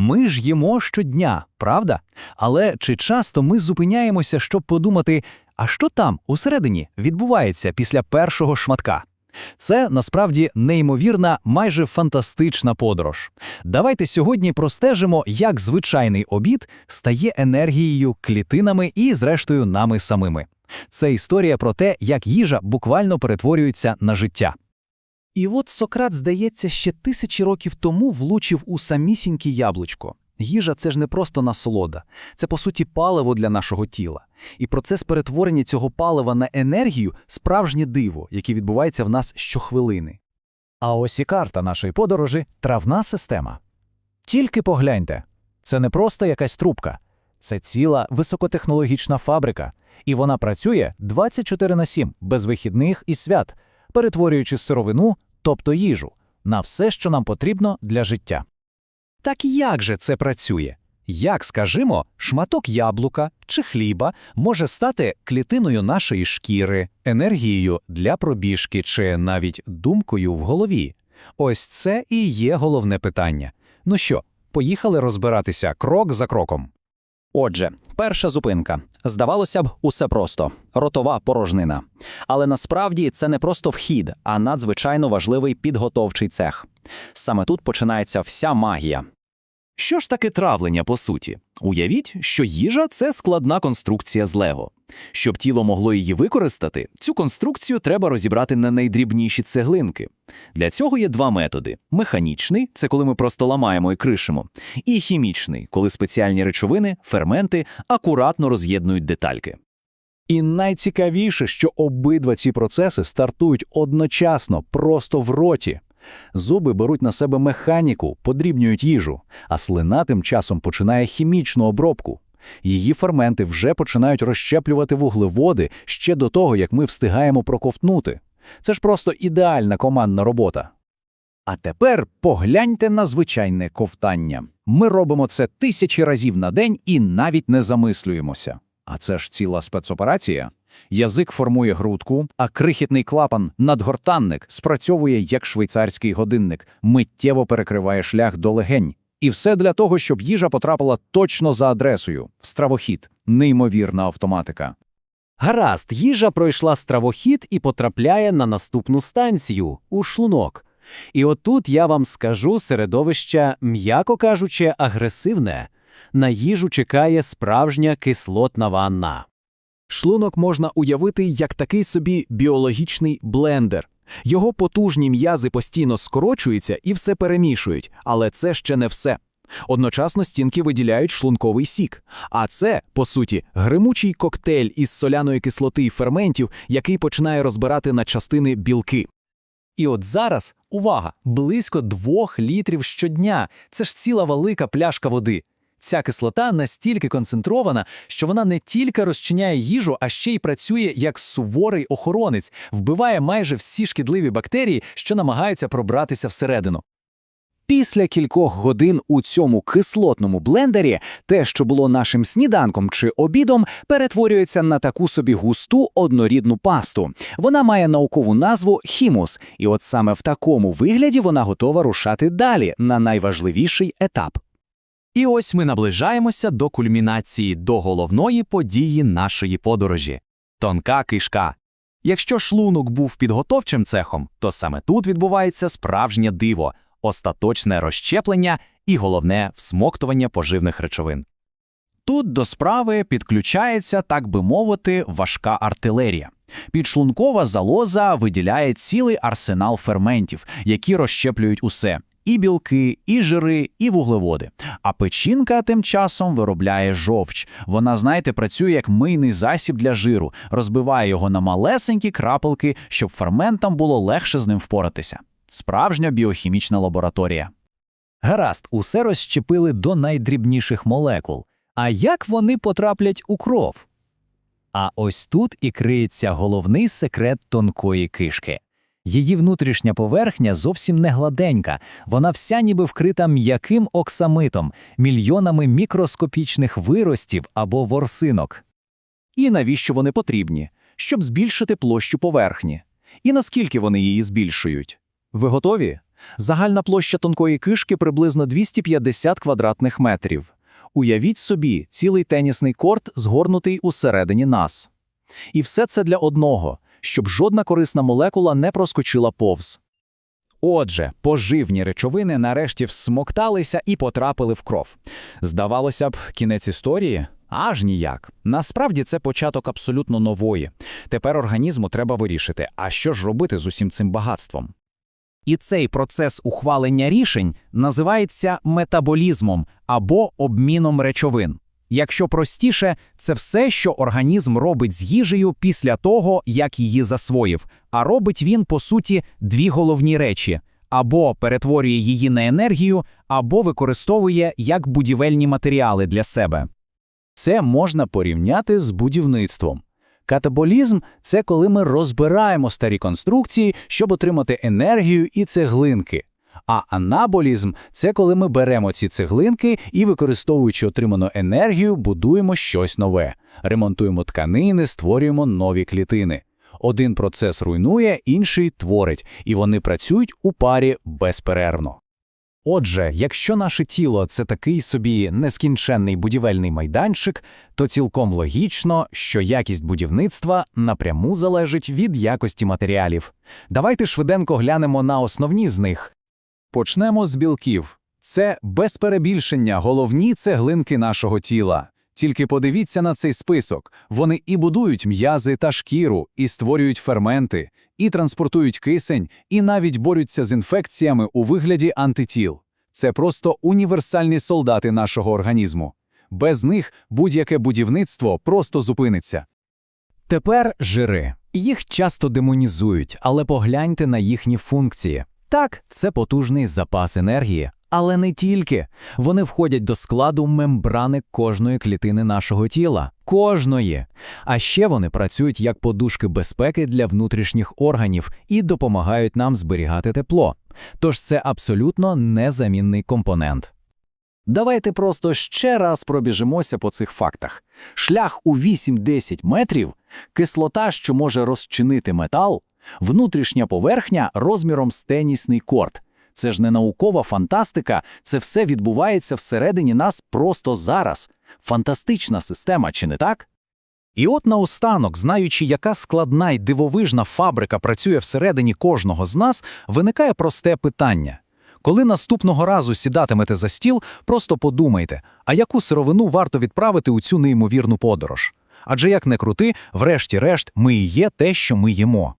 Ми ж їмо щодня, правда? Але чи часто ми зупиняємося, щоб подумати, а що там усередині відбувається після першого шматка? Це насправді неймовірна, майже фантастична подорож. Давайте сьогодні простежимо, як звичайний обід стає енергією, клітинами і, зрештою, нами самими. Це історія про те, як їжа буквально перетворюється на життя. І от Сократ, здається, ще тисячі років тому влучив у самісіньке яблучко. Їжа це ж не просто насолода, це по суті паливо для нашого тіла. І процес перетворення цього палива на енергію справжнє диво, яке відбувається в нас щохвилини. А ось і карта нашої подорожі травна система. Тільки погляньте, це не просто якась трубка, це ціла високотехнологічна фабрика, і вона працює 24 на 7, без вихідних і свят, перетворюючи сировину, тобто їжу, на все, що нам потрібно для життя. Так як же це працює? Як, скажімо, шматок яблука чи хліба може стати клітиною нашої шкіри, енергією для пробіжки чи навіть думкою в голові? Ось це і є головне питання. Ну що, поїхали розбиратися крок за кроком. Отже, перша зупинка. Здавалося б, усе просто ротова порожнина. Але насправді це не просто вхід, а надзвичайно важливий підготовчий цех. Саме тут починається вся магія. Що ж таке травлення по суті? Уявіть, що їжа це складна конструкція з лего. Щоб тіло могло її використати, цю конструкцію треба розібрати на найдрібніші цеглинки. Для цього є два методи: механічний це коли ми просто ламаємо і кришимо, і хімічний, коли спеціальні речовини, ферменти акуратно роз'єднують детальки. І найцікавіше, що обидва ці процеси стартують одночасно, просто в роті. Зуби беруть на себе механіку, подрібнюють їжу, а слина тим часом починає хімічну обробку. Її ферменти вже починають розщеплювати вуглеводи ще до того, як ми встигаємо проковтнути. Це ж просто ідеальна командна робота. А тепер погляньте на звичайне ковтання. Ми робимо це тисячі разів на день і навіть не замислюємося. А це ж ціла спецоперація. Язик формує грудку, а крихітний клапан, надгортанник, спрацьовує як швейцарський годинник, миттєво перекриває шлях до легень. І все для того, щоб їжа потрапила точно за адресою стравохід. Неймовірна автоматика. Гаразд, їжа пройшла стравохід і потрапляє на наступну станцію у шлунок. І отут я вам скажу середовище, м'яко кажучи, агресивне. На їжу чекає справжня кислотна ванна. Шлунок можна уявити як такий собі біологічний блендер. Його потужні м'язи постійно скорочуються і все перемішують, але це ще не все. Одночасно стінки виділяють шлунковий сік, а це, по суті, гримучий коктейль із соляної кислоти і ферментів, який починає розбирати на частини білки. І от зараз, увага, близько двох літрів щодня. Це ж ціла велика пляшка води. Ця кислота настільки концентрована, що вона не тільки розчиняє їжу, а ще й працює як суворий охоронець, вбиває майже всі шкідливі бактерії, що намагаються пробратися всередину. Після кількох годин у цьому кислотному блендері те, що було нашим сніданком чи обідом, перетворюється на таку собі густу однорідну пасту. Вона має наукову назву хімус, і от саме в такому вигляді вона готова рушати далі на найважливіший етап. І ось ми наближаємося до кульмінації, до головної події нашої подорожі тонка кишка. Якщо шлунок був підготовчим цехом, то саме тут відбувається справжнє диво, остаточне розщеплення і головне всмоктування поживних речовин. Тут до справи підключається, так би мовити, важка артилерія. Підшлункова залоза виділяє цілий арсенал ферментів, які розщеплюють усе і білки, і жири, і вуглеводи. А печінка тим часом виробляє жовч. Вона, знаєте, працює як мийний засіб для жиру, розбиває його на малесенькі крапелки, щоб ферментам було легше з ним впоратися. Справжня біохімічна лабораторія. Гаразд, усе розщепили до найдрібніших молекул. А як вони потраплять у кров? А ось тут і криється головний секрет тонкої кишки. Її внутрішня поверхня зовсім не гладенька, вона вся ніби вкрита м'яким оксамитом, мільйонами мікроскопічних виростів або ворсинок. І навіщо вони потрібні? Щоб збільшити площу поверхні. І наскільки вони її збільшують? Ви готові? Загальна площа тонкої кишки приблизно 250 квадратних метрів. Уявіть собі, цілий тенісний корт згорнутий усередині нас. І все це для одного, щоб жодна корисна молекула не проскочила повз. Отже, поживні речовини нарешті всмокталися і потрапили в кров. Здавалося б, кінець історії? Аж ніяк. Насправді це початок абсолютно нової. Тепер організму треба вирішити, а що ж робити з усім цим багатством. І цей процес ухвалення рішень називається метаболізмом або обміном речовин. Якщо простіше, це все, що організм робить з їжею після того, як її засвоїв. А робить він, по суті, дві головні речі: або перетворює її на енергію, або використовує як будівельні матеріали для себе. Це можна порівняти з будівництвом. Катаболізм це коли ми розбираємо старі конструкції, щоб отримати енергію і цеглинки. А анаболізм це коли ми беремо ці цеглинки і, використовуючи отриману енергію, будуємо щось нове, ремонтуємо тканини, створюємо нові клітини. Один процес руйнує, інший творить, і вони працюють у парі безперервно. Отже, якщо наше тіло це такий собі нескінченний будівельний майданчик, то цілком логічно, що якість будівництва напряму залежить від якості матеріалів. Давайте швиденько глянемо на основні з них. Почнемо з білків. Це без перебільшення головні цеглинки нашого тіла. Тільки подивіться на цей список. Вони і будують м'язи та шкіру, і створюють ферменти, і транспортують кисень, і навіть борються з інфекціями у вигляді антитіл. Це просто універсальні солдати нашого організму. Без них будь-яке будівництво просто зупиниться. Тепер жири. Їх часто демонізують, але погляньте на їхні функції. Так, це потужний запас енергії. Але не тільки. Вони входять до складу мембрани кожної клітини нашого тіла. Кожної. А ще вони працюють як подушки безпеки для внутрішніх органів і допомагають нам зберігати тепло. Тож це абсолютно незамінний компонент. Давайте просто ще раз пробіжимося по цих фактах. Шлях у 8-10 метрів, кислота, що може розчинити метал, внутрішня поверхня розміром з тенісний корт. Це ж не наукова фантастика, це все відбувається всередині нас просто зараз. Фантастична система, чи не так? І от наостанок, знаючи, яка складна й дивовижна фабрика працює всередині кожного з нас, виникає просте питання. Коли наступного разу сідатимете за стіл, просто подумайте, а яку сировину варто відправити у цю неймовірну подорож? Адже як не крути, врешті-решт, ми і є те, що ми їмо.